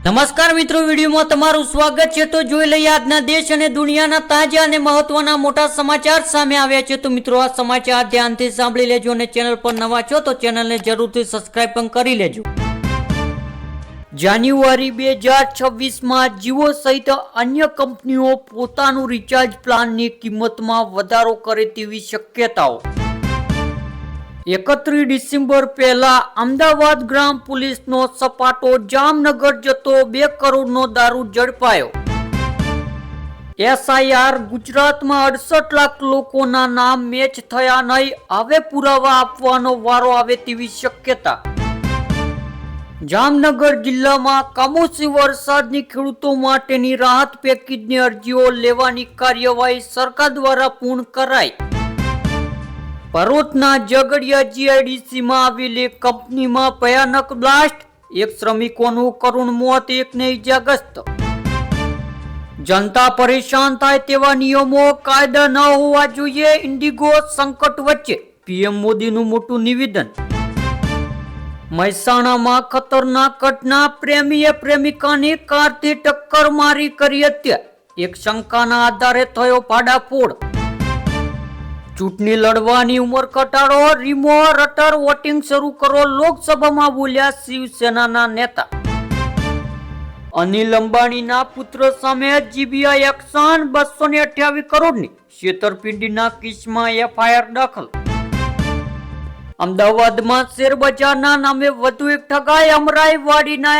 નમસ્કાર મિત્રો, વિડીયોમાં તમારું સ્વાગત છે. તો જોઈ લઈએ આજના દેશ અને દુનિયાના તાજા અને મહત્વના મોટા સમાચાર સામે આવ્યા છે. તો મિત્રો, આ સમાચાર ધ્યાનથી સાંભળી લેજો અને ચેનલ પર નવા છો તો ચેનલને જરૂરથી સબસ્ક્રાઇબ પણ કરી લેજો. જાન્યુઆરી બે હજાર છવ્વીસમાં જીઓ સહિત અન્ય કંપનીઓ પોતાનું રિચાર્જ પ્લાનની કિંમતમાં વધારો કરે તેવી શક્યતાઓ. એકત્રીસ ડિસેમ્બર પહેલા અમદાવાદ ગ્રામ પોલીસનો સપાટો જામનગર જતો બે કરોડનો દારૂ ઝડપાયો. એસઆઈઆર ગુજરાતમાં અડસઠ લાખ લોકોના નામ મેચ થયા નહીં, હવે પુરાવા આપવાનો વારો આવે તેવી શક્યતા. જામનગર જિલ્લામાં કમોસમી વરસાદની ખેડૂતો માટેની રાહત પેકેજની અરજીઓ લેવાની કાર્યવાહી સરકાર દ્વારા પૂર્ણ કરાઈ. ભરૂચના જગડિયા જીઆઈડીસીમાં આવેલી કંપનીમાં ભયાનક બ્લાસ્ટ, એક શ્રમિકોનું કરુણ મોત એકને ઇજાગ્રસ્ત. જનતા પરેશાન થાય તેવા નિયમો કાયદા ન હોવા જોઈએ, ઇન્ડિગો સંકટ વચ્ચે, પીએમ મોદીનું મોટું નિવેદન. મહેસાણામાં ખતરનાક ઘટના, પ્રેમીએ પ્રેમિકાની કારથી ટક્કર મારી કરી હત્યા. એક શંકાના આધારે થયો ભાડાફોડ ચૂંટણી લડવાની ઉંમર ઘટાડો, રીમો, રટર વોટિંગ શરૂ કરો, લોકસભામાં બોલ્યા શિવસેનાના નેતા. અનિલ અંબાણીના પુત્ર સામે જીબીઆઈ એક્શન બસો ને અઠ્યાવીસ કરોડની છેતરપિંડીના કેસમાં એફઆઈઆર દાખલ. અમદાવાદમાં શેરબજારના નામે વધુ એક ઠગાઈ અમરાઈ વાડીના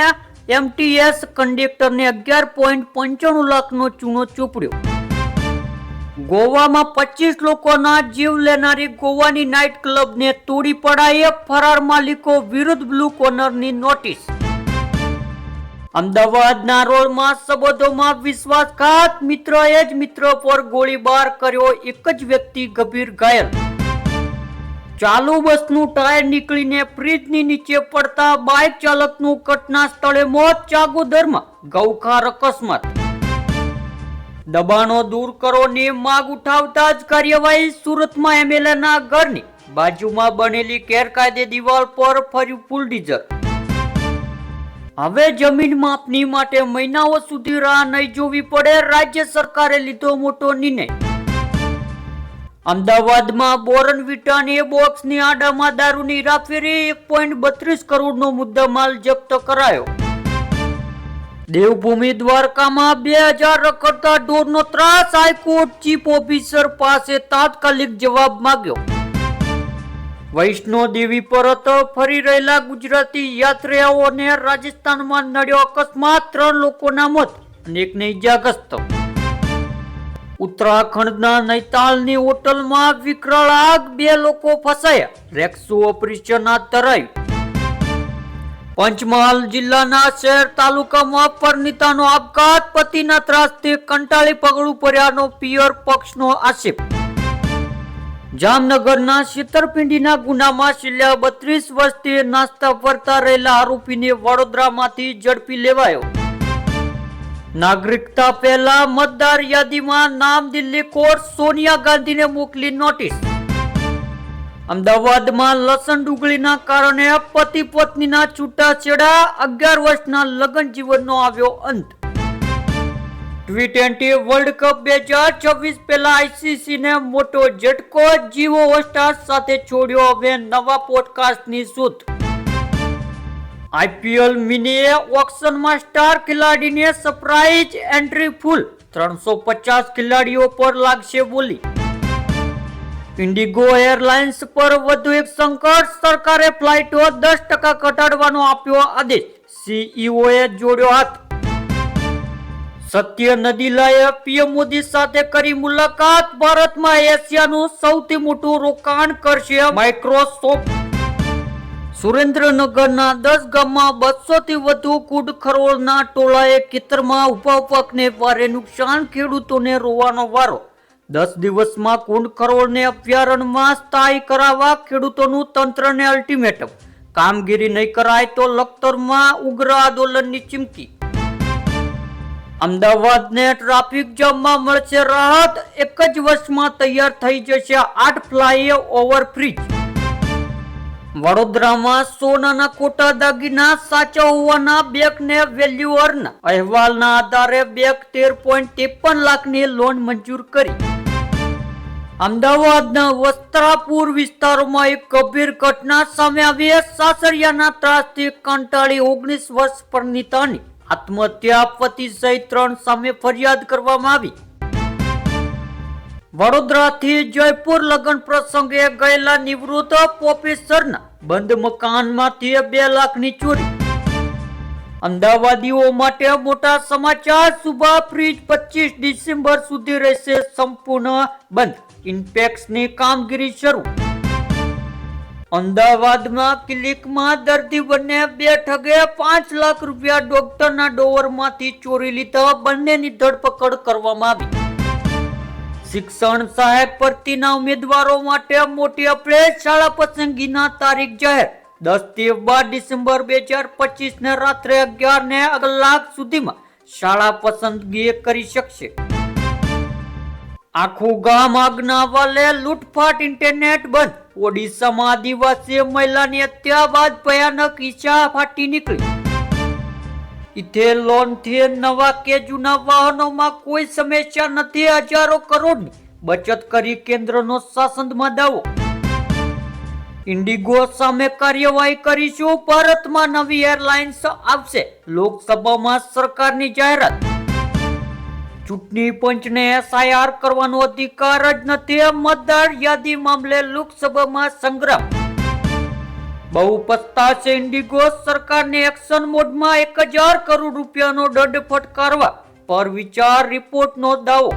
એમટીએસ કંડક્ટરને અગિયાર પોઈન્ટ પંચાણું લાખનો ચૂનો ચોપડ્યો. ગોવામાં પચીસ લોકોના જીવ લેનારી ગોવાની નાઇટ ક્લબને તોડી પડાય ફરાર માલિકો વિરુદ્ધ બ્લુ કોર્નરની નોટિસ. અમદાવાદના રોડમાં સંબંધોમાં વિશ્વાસઘાત, મિત્રએ જ મિત્ર પર ગોળીબાર કર્યો, એક જ વ્યક્તિ ગંભીર ઘાયલ. ચાલુ બસનું ટાયર નીકળીને ફ્રીજની નીચે પડતા બાઇક ચાલકનું ઘટના સ્થળે મોત, ચાગોદરમાં. ગૌખાર અકસ્માત. દબાણો દૂર કરોની માગ ઉઠાવતા જ કાર્યવાહી સુરતમાં એમએલએના ઘરની બાજુમાં બનેલી ગેરકાયદે દિવાલ પર ફર્યું બુલડીઝર. હવે જમીન માપણી માટે મહિનાઓ સુધી રાહ નહીં જોવી પડે, રાજ્ય સરકારે લીધો મોટો નિર્ણય. અમદાવાદમાં બોરનવિટાની બોક્સની આડામાં દારૂની રાફેરી એક પોઈન્ટ બત્રીસ કરોડનો મુદ્દામાલ જપ્ત કરાયો. દેવભૂમિ દ્વારકામાં બે હજાર રખડતા ઢોરનો ત્રાસ હાઈકોર્ટ ચીફ ઓફિસર પાસે તાત્કાલિક જવાબ માંગ્યો. વૈષ્ણો દેવી પરત ફરી રહેલા ગુજરાતી યાત્રીઓને રાજસ્થાનમાં નડ્યો અકસ્માત. ત્રણ લોકોના મોત અને એકને ઇજાગ્રસ્ત ઉત્તરાખંડના નૈતાલની હોટલમાં વિકરાળ આગ. બે લોકો ફસાયા. રેક્સુ ઓપરેશન હાથ ધરાયું પંચમહાલ જિલ્લાના શહેર તાલુકામાં પરનીતાનો આપઘાત, પતિના ત્રાસથી કંટાળી પગડું પડ્યાનો પિયર પક્ષનો આક્ષેપ. જામનગરના છેતરપિંડીના ગુનામાં છેલ્લા બત્રીસ વર્ષથી નાસ્તા ફરતા રહેલા આરોપીને વડોદરામાંથી ઝડપી લેવાયો. નાગરિકતા પહેલા મતદાર યાદીમાં નામ દિલ્હી કોર્ટ સોનિયા ગાંધીને મોકલી નોટિસ. અમદાવાદમાં લસણ ડુંગળીના કારણે પતિ પત્નીના છૂટાછેડા અગિયાર વર્ષના લગ્ન જીવનનો આવ્યો અંત. ટી ટ્વેન્ટી વર્લ્ડ કપ બે હજાર છવ્વીસ પહેલા આઈસીસી ને મોટો ઝટકો જીવો હોસ્ટાર સાથે છોડ્યો હવે નવા પોડકાસ્ટની શોધ આઈપીએલ મિની ઓક્શનમાં સ્ટાર ખેલાડીને સરપ્રાઇઝ એન્ટ્રી ફૂલ ત્રણસો પચાસ ખેલાડીઓ પર લાગશે બોલી. ઇન્ડિગો એરલાઇન્સ પર વધુ એક સંકટ, સરકારે ફ્લાઇટો દસ ટકા ઘટાડવાનો આપ્યો આદેશ. સીઈઓએ જોડ્યો હાથ. સત્ય નદીલાએ પીએમ મોદી સાથે કરી મુલાકાત. ભારતમાં એશિયાનું સૌથી મોટું રોકાણ કરશે માઇક્રોસોફ્ટ સુરેન્દ્રનગરના દસ ગામમાં બસો થી વધુ કુડ ખરોળના ટોળાએ ખેતરમાં ઊભા પાકને ભારે નુકસાન, ખેડૂતોને રોવાનો વારો. દસ દિવસમાં કુંડ કરોડને અભયારણ્યમાં સ્થાયી કરાવવા ખેડૂતોનું તંત્રને અલ્ટિમેટમ કામગીરી નહીં કરાય તો લખતરમાં ઉગ્ર આંદોલનની ચીમકી. અમદાવાદને ટ્રાફિક જામમાં મળશે રાહત, એક જ વર્ષમાં તૈયાર થઈ જશે આઠ ફ્લાય ઓવર બ્રિજ વડોદરામાં સોનાના ખોટા દાગીના સાચા હોવાના બેંકને વેલ્યુઅરના અહેવાલના આધારે બેંક તેર પોઈન્ટ ત્રેપન લાખની લોન મંજૂર કરી. અમદાવાદના વસ્ત્રાપુર વિસ્તારોમાં એક ગંભીર ઘટના સામે આવી સાસરિયાના ત્રાસથી કંટાળી ઓગણીસ વર્ષ પરનીતાની આત્મહત્યા પતિ સહિત ત્રણ સામે ફરિયાદ કરવામાં આવી. વડોદરાથી જયપુર લગ્ન પ્રસંગે ગયેલા નિવૃત્ત પ્રોફેસરના બંધ મકાનમાંથી બે લાખની ચોરી. અમદાવાદીઓ માટે મોટા સમાચાર. સુબા ફ્રીજ પચીસ ડિસેમ્બર સુધી રહેશે સંપૂર્ણ બંધ. ઇન્પેક્સની કામગીરી શરૂ. અમદાવાદમાં ક્લિનિકમાં દર્દી બંને બે ઠગે પાંચ લાખ રૂપિયા ડોક્ટરના ડોવરમાંથી ચોરી લીધા બંનેની ધરપકડ કરવામાં આવી. શિક્ષણ સહાયક ભરતીના ઉમેદવારો માટે મોટી અપડે શાળા પસંદગીના તારીખ જાહેર. દસથી બાર ડિસેમ્બર બે હજાર પચીસ ને રાત્રે અગિયાર ને કલાક સુધીમાં શાળા પસંદગી કરી શકશે. આખું ગામ આગના વાલે લૂંટફાટ ઇન્ટરનેટ બંધ. ઓડિશામાં આદિવાસી મહિલાની હત્યા બાદ ભયાનક ઈચ્છા ફાટી નીકળી. ઇથેલોનથી નવા કે જૂના વાહનોમાં કોઈ સમસ્યા નથી, હજારો કરોડની બચત કરી કેન્દ્રનો શાસનમાં દાવો. ઇન્ડિગો સામે કાર્યવાહી કરીશું, ભારતમાં નવી એરલાઇન્સ આવશે. લોકસભામાં સરકારની જાહેરાત. ચૂંટણી પંચને એસઆઈઆર કરવાનો અધિકાર જ નથી. મતદાર યાદી મામલે લોકસભામાં સંગ્રામ. બહુ પસ્તાશે ઇન્ડિગો સરકારને એક્શન મોડમાં એક હજાર કરોડ રૂપિયાનો દંડ ફટકારવા પર વિચાર રિપોર્ટનો દાવો.